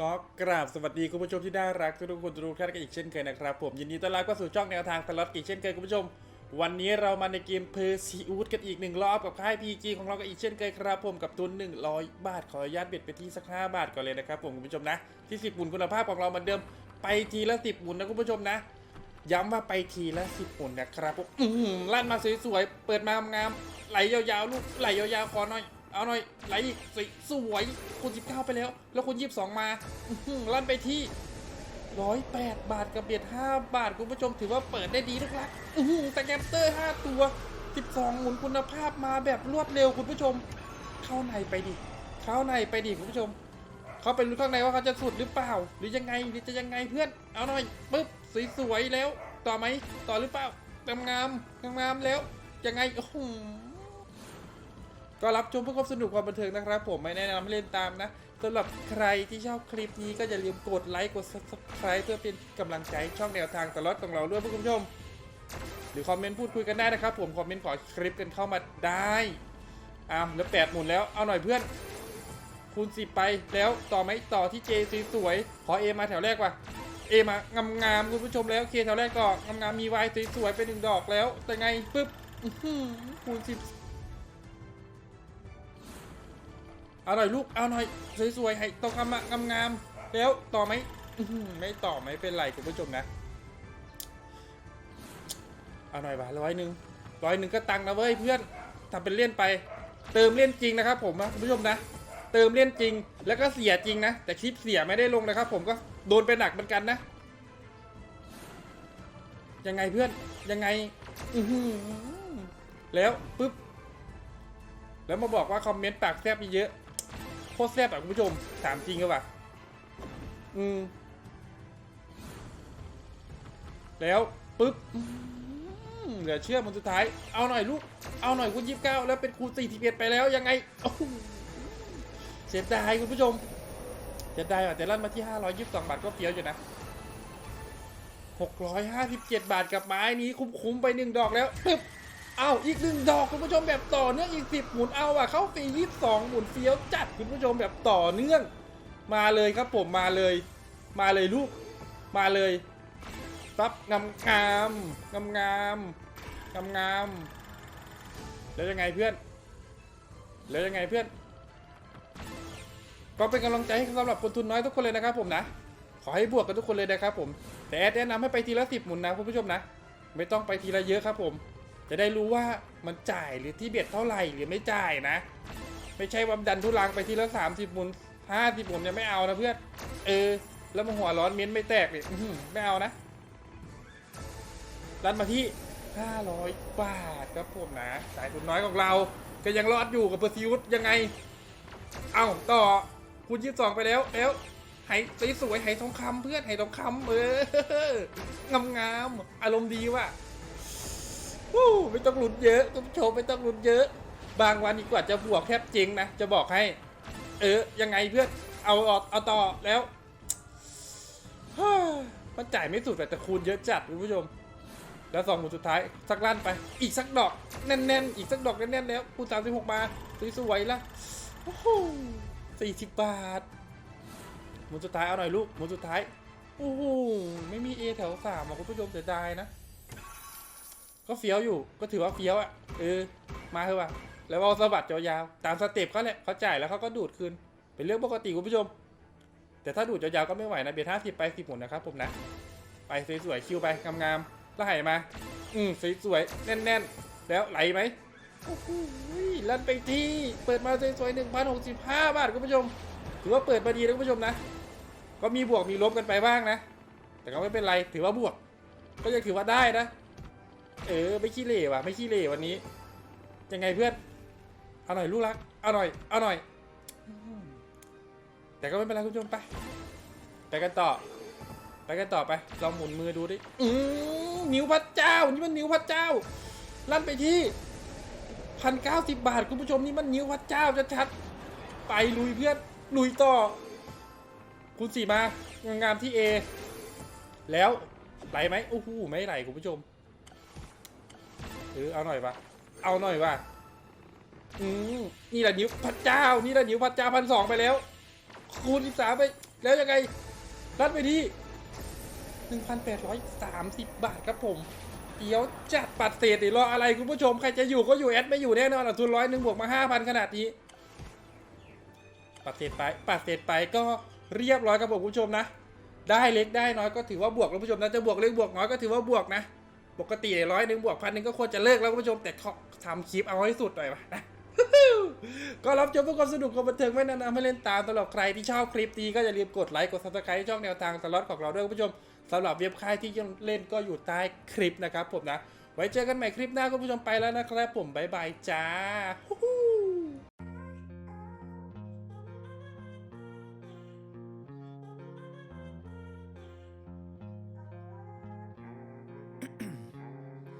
ก็กราบสวัสดีคุณผู้ชมที่น่ารักทุกคนทุกท่านกันอีกเช่นเคยนะครับผมยินดีต้อนรับเข้าสู่ช่องแนวทางตลอดอีกเช่นเคยคุณผู้ชม วันนี้เรามาในเกมเพอร์ซีอูดกันอีกหนึ่งรอบกับค่ายพีจีของเรากันอีกเช่นเคยครับผมกับทุน100 บาทขออนุญาตเบ็ดไปที่สัก5บาทก่อนเลยนะครับผมคุณผู้ชมนะที่10หมุนคุณภาพของเราเหมือนเดิมไปทีละ10หมุนนะคุณผู้ชมนะ ย้ำว่าไปทีละสิบหมุนนะครับผมลั่นมาสวยๆเปิดมางามๆไหลยาวๆลูกไหลยาวๆขอหน่อย เอาหน่อยไหลอีกสวยสวยคุณสิบเก้าไปแล้ว แล้วคุณยี่สิบสองมาลั่นไปที่ร้อยแปดบาทกับเบียดห้าบาท คุณผู้ชมถือว่าเปิดได้ดีทุกลักอื้อหือสแกมเตอร์ห้าตัวสิบสองหมุนคุณภาพมาแบบรวดเร็วคุณผู้ชม เข้าในไปดิ เข้าในไปดิคุณผู้ชม เขาไปรู้ข้างในว่าเขาจะสุดหรือเปล่า หรือยังไงหรือจะยังไงเพื่อน เอาหน่อยปึ๊บสวยๆแล้ว ต่อไหมต่อหรือเปล่างามงามงามแล้วยังไงโอ้โห ก็รับชมเพื่อความสนุกความบันเทิงนะครับ ผมไม่แนะนำให้เล่นตามนะสำหรับใครที่ชอบคลิปนี้ก็อย่าลืมกดไลค์กด subscribe เพื่อเป็นกำลังใจให้ช่องแนวทางตลอดของเราด้วยคุณผู้ชม หรือคอมเมนต์พูดคุยกันได้นะครับ ผมคอมเมนต์ขอคลิปกันเข้ามาได้อ้าวแล้วแปดหมุนแล้วเอาหน่อยเพื่อน คูณสิบไปแล้วต่อไหมต่อที่เจสีสวยขอเอมาแถวแรกว่ะเอมางามงามๆคุณผู้ชมแล้วเคแถวแรกก็งามงามๆมีวายสวยๆไปหนึ่งดอกแล้ว แต่ไงปึ๊บคูณสิบ เอาหน่อยลูก เอาหน่อย สวยๆ ให้ตรงคำงามงามๆ แล้วต่อไหมไม่ต่อไม่เป็นไรคุณผู้ชมนะ เอาหน่อยว่ะร้อยหนึ่งร้อยหนึ่งก็ตังค์นะเว้ยเพื่อนทำเป็นเล่นไป เติมเล่นจริงนะครับ ผมนะคุณผู้ชมนะ เติมเล่นจริง แล้วก็เสียจริงนะ แต่คลิปเสียไม่ได้ลงนะครับ ผมก็โดนไปหนักเหมือนกันนะ ยังไงเพื่อน ยังไง อืแล้วปุ๊บแล้วมาบอกว่าคอมเมนต์ปากแซบเยอะ โคตรแซ่บอะคุณผู้ชมถามจริงก็ป่ะอืมแล้วปุ๊บเหลือเชื่อมันสุดท้าย เอาหน่อยลูก เอาหน่อยคุณยี่สิบเก้าแล้วเป็นครูสี่สิบเอ็ดไปแล้วยังไงเสียดายคุณผู้ชมเสียดายอะแต่ลั่นมาที่522บสองบาทก็เฟี้ยวอยู่นะ657บาทกับไม้นี้คุ้มๆไปหนึ่งดอกแล้วปึ๊บ เอาอีกหนึ่งดอกคุณผู้ชมแบบต่อเนื่องอีก10หมุนเอาอะเข้าฟรี22หมุนเฟี้ยวจัดคุณผู้ชมแบบต่อเนื่อง มาเลยครับผมมาเลย มาเลยลูก มาเลยซับงามงามงามงามงามงามแล้วยังไงเพื่อน แล้วยังไงเพื่อน ก็เป็นกำลังใจให้สำหรับคนทุนน้อยทุกคนเลยนะครับผมนะ ขอให้บวกกันทุกคนเลยนะครับผม แต่แอดแนะนำให้ไปทีละสิบหมุนนะคุณผู้ชมนะ ไม่ต้องไปทีละเยอะครับผม จะได้รู้ว่ามันจ่ายหรือที่เบ็ดเท่าไหร่หรือไม่จ่ายนะ ไม่ใช่ว่าดันทุลังไปทีละสามสิบหมุนห้าสิบหมุนเนี่ยไม่เอานะเพื่อนเออ แล้วมาหัวร้อนเม้นไม่แตกเลยไม่เอานะรันมาที่500บาทครับผมนะสายทุนน้อยของเรา ก็ยังรอดอยู่กับเปอร์ซิวต์ยังไง เอาต่อคูณยี่สองไปแล้วแล้วไหสวยๆไหทองคำเพื่อนไหทองคำเอองามงามๆอารมณ์ดีว่ะ วู้ไม่ต้องลุ้นเยอะคุณผู้ชมไม่ต้องลุ้นเยอะ บางวันอีกกว่าจะบวกแทบเจ๊งนะ จะบอกให้ เออ ยังไงเพื่อน เอาเอาเอาต่อแล้วฮ่ามันจ่ายไม่สุดแต่คูณเยอะจัดคุณผู้ชม แล้วสองหมุนสุดท้าย สักลั่นไป อีกสักดอกแน่นๆ อีกสักดอกแน่นๆแล้วคูณสามสิบหกมาสวยๆละโอ้โหสี่สิบบาท หมุนสุดท้ายเอาหน่อยลูก หมุนสุดท้าย โอ้โห ไม่มี A แถวสามอะคุณผู้ชมเสียดายนะ ก็เฟี้ยวอยู่ ก็ถือว่าเฟี้ยวอะเออมาเถอะว่ะแล้วเอาสะบัดยาวๆตามสเต็ปเขาแหละเขาจ่ายแล้วเขาก็ดูดคืนเป็นเรื่องปกติคุณผู้ชม แต่ถ้าดูดยาวๆก็ไม่ไหวนะเบียร์ห้าสิบไปสิบหมุนนะครับผมนะ ไปสวยๆคิวไปงามๆแล้วไหมา อืมสวยๆแน่นๆ แล้วไหลไหมโอ้โหลั่นไปที่เปิดมาสวยๆหนึ่งพันหกสิบห้าบาทคุณผู้ชม ถือว่าเปิดมาดีนะคุณผู้ชมนะ ก็มีบวกมีลบกันไปบ้างนะ แต่ก็ไม่เป็นไรถือว่าบวก ก็ยังถือว่าได้นะ เออไม่ขี้เหร่ว่ะไม่ขี้เหร่วันนี้ ยังไงเพื่อน เอาหน่อยลูกรัก เอาหน่อย เอาหน่อย แต่ก็ไม่เป็นไรคุณผู้ชมไป ไปกันต่อ ไปกันต่อไป ลองหมุนมือดูดิ อืมนิ้วพระเจ้า นี่มันนิ้วพระเจ้า ลั่นไปที่พันเก้าสิบบาทคุณผู้ชมนี่มันนิ้วพระเจ้าชัดๆ ไปลุยเพื่อน ลุยต่อ คุณสี่มางามที่ A แล้วไหลไหมโอ้โหไม่ไหลคุณผู้ชม เออเอาหน่อยปะเอาหน่อยปะอืมนี่แหละนิ้วพระเจ้า นี่แหละนิ้วพระเจ้าพันสองไปแล้ว คูณอีกสามไป แล้วยังไงรัดไปที่1,830บบาทครับผมเดี๋ยวจัดปัดเศษดิรออะไรคุณผู้ชม ใครจะอยู่ก็อยู่แอดไม่อยู่แน่นอนอะทุนร้อยหนึ่งบวกมา5,000ขนาดนี้ ปัดเศษไป ปัดเศษไปก็เรียบร้อยครับผมคุณผู้ชมนะ ได้เล็กได้น้อยก็ถือว่าบวกคุณผู้ชมนะจะบวกเล็กบวกน้อยก็ถือว่าบวกนะ ปกติร้อยหนึ่งบวกพันหนึ่งก็ควรจะเลิกแล้วคุณผู้ชมแต่ขอทำคลิปเอาให้สุดหน่อยวะนะก็รับชมเพื่อความสนุกความบันเทิงไม่แนะนำให้เล่นตามตลอดใครที่ชอบคลิปนี้ก็อย่าลืมกดไลค์กดซับสไครต์ช่องแนวทางสล็อตของเราด้วยคุณผู้ชมสำหรับเว็บค่ายที่ยังเล่นก็อยู่ใต้คลิปนะครับผมนะ ไว้เจอกันใหม่คลิปหน้าคุณผู้ชมไปแล้วนะครับผมบ๊ายบายจ้าฮู